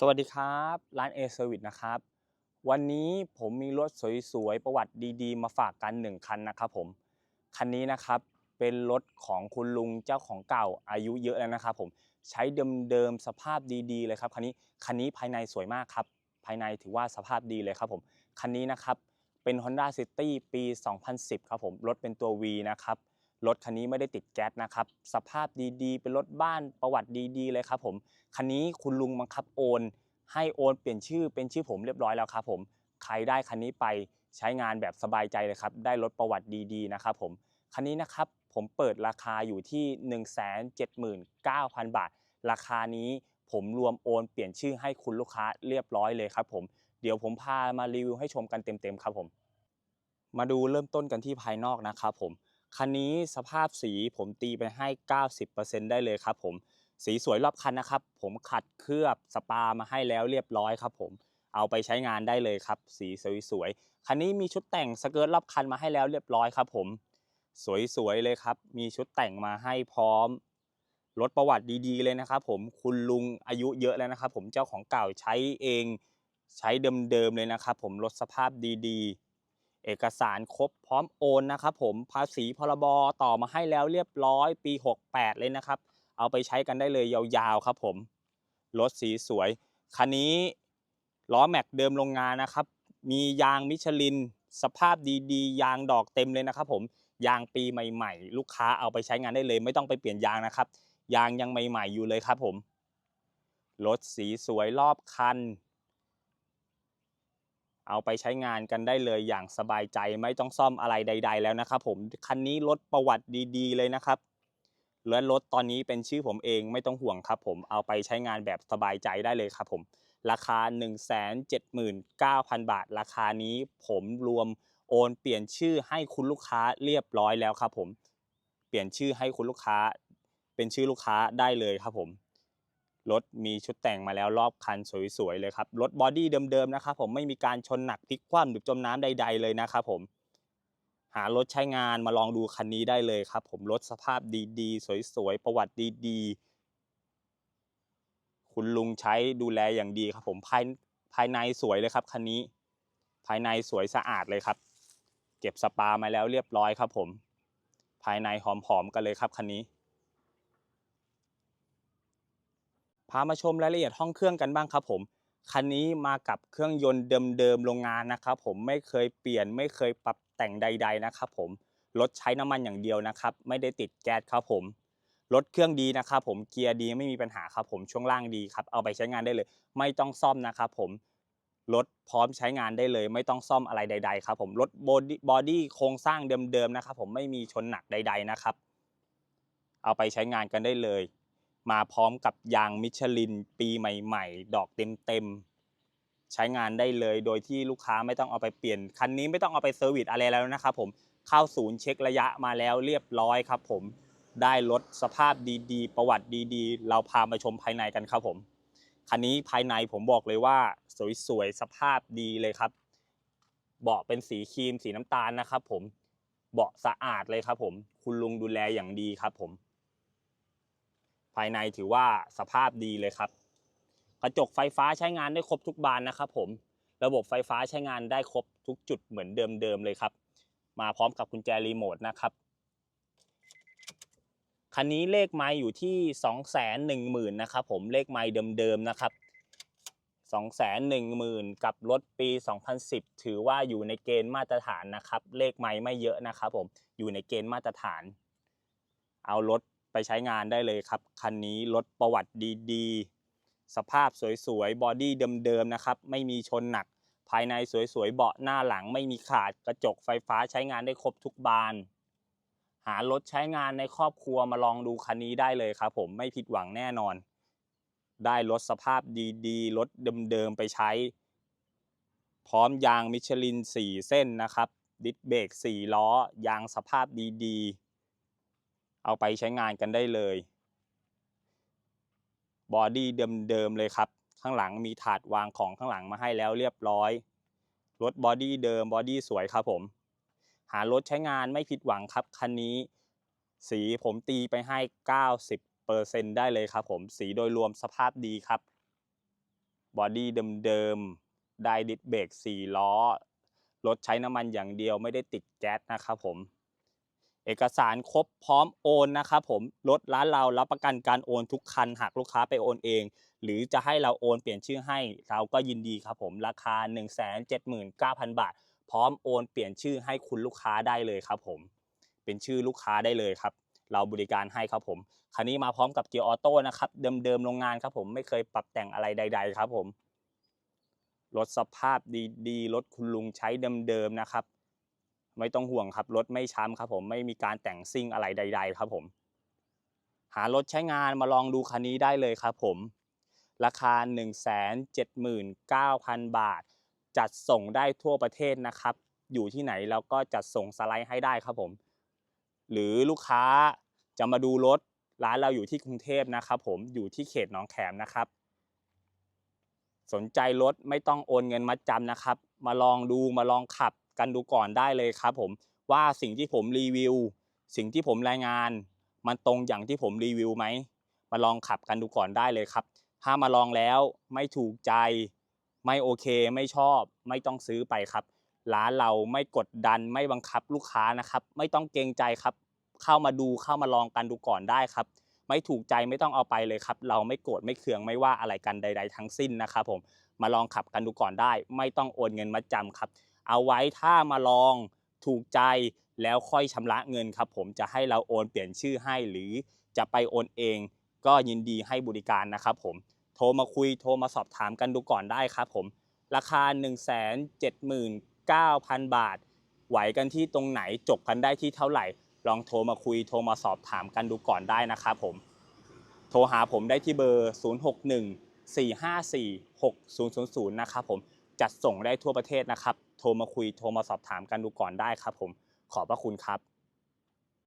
สวัสดีครับ ร้าน A Service นะครับ วันนี้ผมมีรถสวยๆ ประวัติดีๆ มาฝากกัน 1 คันนะครับผม คันนี้นะครับเป็นรถของคุณลุงเจ้าของเก่าอายุเยอะแล้วนะครับผมใช้เดิมๆสภาพดีๆเลยครับคันนี้คันนี้ภายในสวยมากครับ ภายในถือว่าสภาพดีเลยครับผมคันนี้นะครับเป็น Honda City ปี 2010 ครับผมรถเป็นตัว V นะครับ รถคันนี้ไม่ได้ติดแก๊สนะครับ สภาพดีๆ เป็นรถบ้านประวัติดีๆ เลยครับผม คันนี้คุณลุงบังคับโอน ให้โอนเปลี่ยนชื่อเป็นชื่อผมเรียบร้อยแล้วครับผม ใครได้คันนี้ไปใช้งานแบบสบายใจเลยครับ ได้รถประวัติดีๆ นะครับผม คันนี้นะครับผมเปิดราคาอยู่ที่ 179,000 บาท ราคานี้ผมรวมโอนเปลี่ยนชื่อให้คุณลูกค้าเรียบร้อยเลยครับผม เดี๋ยวผมพามารีวิวให้ชมกันเต็มๆครับผม มาดูเริ่มต้นกันที่ภายนอกนะครับผม คันนี้สภาพสีผมตีไปให้ 90%ได้เลยครับผมสีสวยรอบคันนะครับ ผมขัดเคลือบสปามาให้แล้วเรียบร้อยครับผมเอาไปใช้งานได้เลยครับ สีสวยๆคันนี้มีชุดแต่งสเกิร์ตรอบคันมาให้แล้วเรียบร้อยครับผมสวยๆเลยครับ มีชุดแต่งมาให้พร้อมรถประวัติดีๆ เลยนะครับ ผมคุณลุงอายุเยอะแล้วนะครับ ผมเจ้าของเก่าใช้เองใช้เดิมๆเลยนะครับ ผมรถสภาพดีๆ เอกสารครบพร้อมโอนนะครับผมภาษีพรบต่อมาให้แล้วเรียบร้อยปี 68 เลยนะครับ เอาไปใช้กันได้เลยยาวๆครับผมรถสีสวย คันนี้ล้อแม็กเดิมโรงงานนะครับ มียางมิชลิน สภาพดีๆ ยางดอกเต็มเลยนะครับผมยางปีใหม่ ๆ ลูกค้าเอาไปใช้งานได้เลย ไม่ต้องไปเปลี่ยนยางนะครับ ยางยังใหม่ ๆ อยู่เลยครับผมรถสีสวยรอบคัน เอาไปใช้งานกันได้เลยอย่างสบายใจไม่ต้องซ่อมอะไรใด ๆ แล้วนะครับผมคันนี้รถประวัติดีๆ เลยนะครับและรถตอนนี้เป็นชื่อผมเองไม่ต้องห่วงครับผมเอาไปใช้งานแบบสบายใจได้เลยครับผมราคา 179,000 บาท ราคานี้ผมรวมโอนเปลี่ยนชื่อให้คุณลูกค้าเรียบร้อยแล้วครับผม เปลี่ยนชื่อให้คุณลูกค้า เป็นชื่อลูกค้าได้เลยครับผม รถมีชุดแต่งมาแล้วรอบคันสวยๆเลยครับรถบอดี้เดิมๆนะครับผมไม่มีการชนหนักพลิกคว่ำหรือจมน้ำใด ๆ เลยนะครับผมหารถใช้งานมาลองดูคันนี้ได้เลยครับ ผมรถสภาพดีๆ สวยๆ ประวัติดีๆ คุณลุงใช้ดูแลอย่างดีครับ ผมภายภายในสวยเลยครับคันนี้ ภายในสวยสะอาดเลยครับ เก็บสปามาแล้วเรียบร้อยครับ ผม ภายในหอมๆกันเลยครับคันนี้ พามาชมรายละเอียดห้องเครื่องกันบ้างครับผมคันนี้มากับเครื่องยนต์เดิมๆโรงงานนะครับผมไม่เคยเปลี่ยนไม่เคยปรับแต่งใด ๆนะครับผมรถใช้น้ำมันอย่างเดียวนะครับ ไม่ได้ติดแก๊สครับผมรถเครื่องดีนะครับผมเกียร์ดีไม่มีปัญหาครับผมช่วงล่างดีครับเอาไปใช้งานได้เลย ไม่ต้องซ่อมนะครับผมรถพร้อมใช้งานได้เลย ไม่ต้องซ่อมอะไรใด ๆ ครับผมรถบอดี้บอดี้โครงสร้างเดิมๆนะครับผมไม่มีชนหนักใด ๆนะครับ เอาไปใช้งานกันได้เลย มาพร้อมกับยางมิชลินปีใหม่ ๆ ดอกเต็มๆ ใช้งานได้เลยโดยที่ลูกค้าไม่ต้องเอาไปเปลี่ยน คันนี้ไม่ต้องเอาไปเซอร์วิสอะไรแล้วนะครับผมเข้าศูนย์เช็คระยะมาแล้วเรียบร้อยครับผมได้รถสภาพดีๆ ประวัติดีๆ เราพามาชมภายในกันครับผม คันนี้ภายในผมบอกเลยว่า สวยๆ สภาพดีเลยครับ เบาะเป็นสีครีมสีน้ำตาลนะครับผม เบาะสะอาดเลยครับผม คุณลุงดูแลอย่างดีครับผม ภายในถือว่าสภาพดีเลยครับ กระจกไฟฟ้าใช้งานได้ครบทุกบานนะครับผม ระบบไฟฟ้าใช้งานได้ครบทุกจุดเหมือนเดิมๆเลยครับ มาพร้อมกับกุญแจรีโมทนะครับ คันนี้เลขไม้อยู่ที่ 2 1 0 0 0 0นะครับผมเลขไม้เดิมๆนะครับ2 1 0 0 0 0 กับรถปี 2010 ถือว่าอยู่ในเกณฑ์มาตรฐานนะครับ เลขไม้ไม่เยอะนะครับผม อยู่ในเกณฑ์มาตรฐาน เอารถ ไปใช้งานได้เลยครับ คันนี้รถประวัติดีๆ สภาพสวยๆ บอดี้เดิมๆ นะครับ ไม่มีชนหนัก ภายในสวยๆ เบาะหน้าหลังไม่มีขาด กระจกไฟฟ้าใช้งานได้ครบทุกบาน หารถใช้งานในครอบครัวมาลองดูคันนี้ได้เลยครับ ผมไม่ผิดหวังแน่นอน ได้รถสภาพดีๆ รถเดิมๆ ไปใช้ พร้อมยางมิชลิน 4 เส้นนะครับ ดิสเบรก4ล้อ ยางสภาพดีๆ เอาไปใช้งานกันได้เลย บอดี้เดิมๆเลยครับ ข้างหลังมีถาดวางของข้างหลังมาให้แล้วเรียบร้อย รถบอดี้เดิมบอดี้สวยครับผม หารถใช้งานไม่ผิดหวังครับคันนี้ สีผมตีไปให้ 90%ได้เลยครับผม สีโดยรวมสภาพดีครับ บอดี้เดิมๆ ได้ดิสเบรก4ล้อ รถใช้น้ำมันอย่างเดียวไม่ได้ติดแก๊สนะครับผม เอกสารครบพร้อมโอนนะครับผมรถร้านเรารับประกันการโอนทุกคันหากลูกค้าไปโอนเอง หรือจะให้เราโอนเปลี่ยนชื่อให้เราก็ยินดีครับผมราคา 179,000 บาท พร้อมโอนเปลี่ยนชื่อให้คุณลูกค้าได้เลยครับผมเป็นชื่อลูกค้าได้เลยครับ เราบริการให้ครับผมคันนี้มาพร้อมกับเกียร์ออโต้นะครับเดิมๆโรงงานครับผมไม่เคยปรับแต่งอะไรใด ๆ ครับผมรถสภาพดีๆรถคุณลุงใช้เดิมๆนะครับ ไม่ต้องห่วงครับรถไม่ช้ำครับผมไม่มีการแต่งซิ่งอะไรใด ๆ ครับผม หารถใช้งานมาลองดูคันนี้ได้เลยครับผม ราคา 179,000 บาท จัดส่งได้ทั่วประเทศนะครับ อยู่ที่ไหนเราก็จัดส่งสไลด์ให้ได้ครับผม หรือลูกค้าจะมาดูรถร้านเราอยู่ที่กรุงเทพนะครับผมอยู่ที่เขตหนองแขมนะครับ สนใจรถไม่ต้องโอนเงินมัดจำนะครับ มาลองดูมาลองขับ กันดูก่อนได้เลยครับผมว่าสิ่งที่ผมรีวิว สิ่งที่ผมรายงาน มันตรงอย่างที่ผมรีวิวไหมมาลองขับกันดูก่อนได้เลยครับ ถ้ามาลองแล้วไม่ถูกใจ ไม่โอเคไม่ชอบ ไม่ต้องซื้อไปครับ ร้านเราไม่กดดันไม่บังคับลูกค้านะครับ ไม่ต้องเกรงใจครับ เข้ามาดูเข้ามาลองกันดูก่อนได้ครับ ไม่ถูกใจไม่ต้องเอาไปเลยครับ เราไม่โกรธไม่เคืองไม่ว่าอะไรกันใด ๆ ทั้งสิ้นนะครับผมมาลองขับกันดูก่อนได้ ไม่ต้องโอนเงินมาจำครับ เอาไว้ถ้ามาลองถูกใจแล้วค่อยชำระเงินครับผมจะให้เราโอนเปลี่ยนชื่อให้หรือจะไปโอนเอง ก็ยินดีให้บริการนะครับผมโทรมาคุยโทรมาสอบถามกันดูก่อนได้ครับผมราคา 179,000 บาท ไหวกันที่ตรงไหนจบกันได้ที่เท่าไหร่ ลองโทรมาคุยโทรมาสอบถามกันดูก่อนได้นะครับผมโทรหาผมได้ที่เบอร์ 061 454 6000 นะครับผมจัดส่งได้ทั่วประเทศนะครับ โทรมาคุยโทรมาสอบถามกันดูก่อนได้ครับผมขอบพระคุณครับ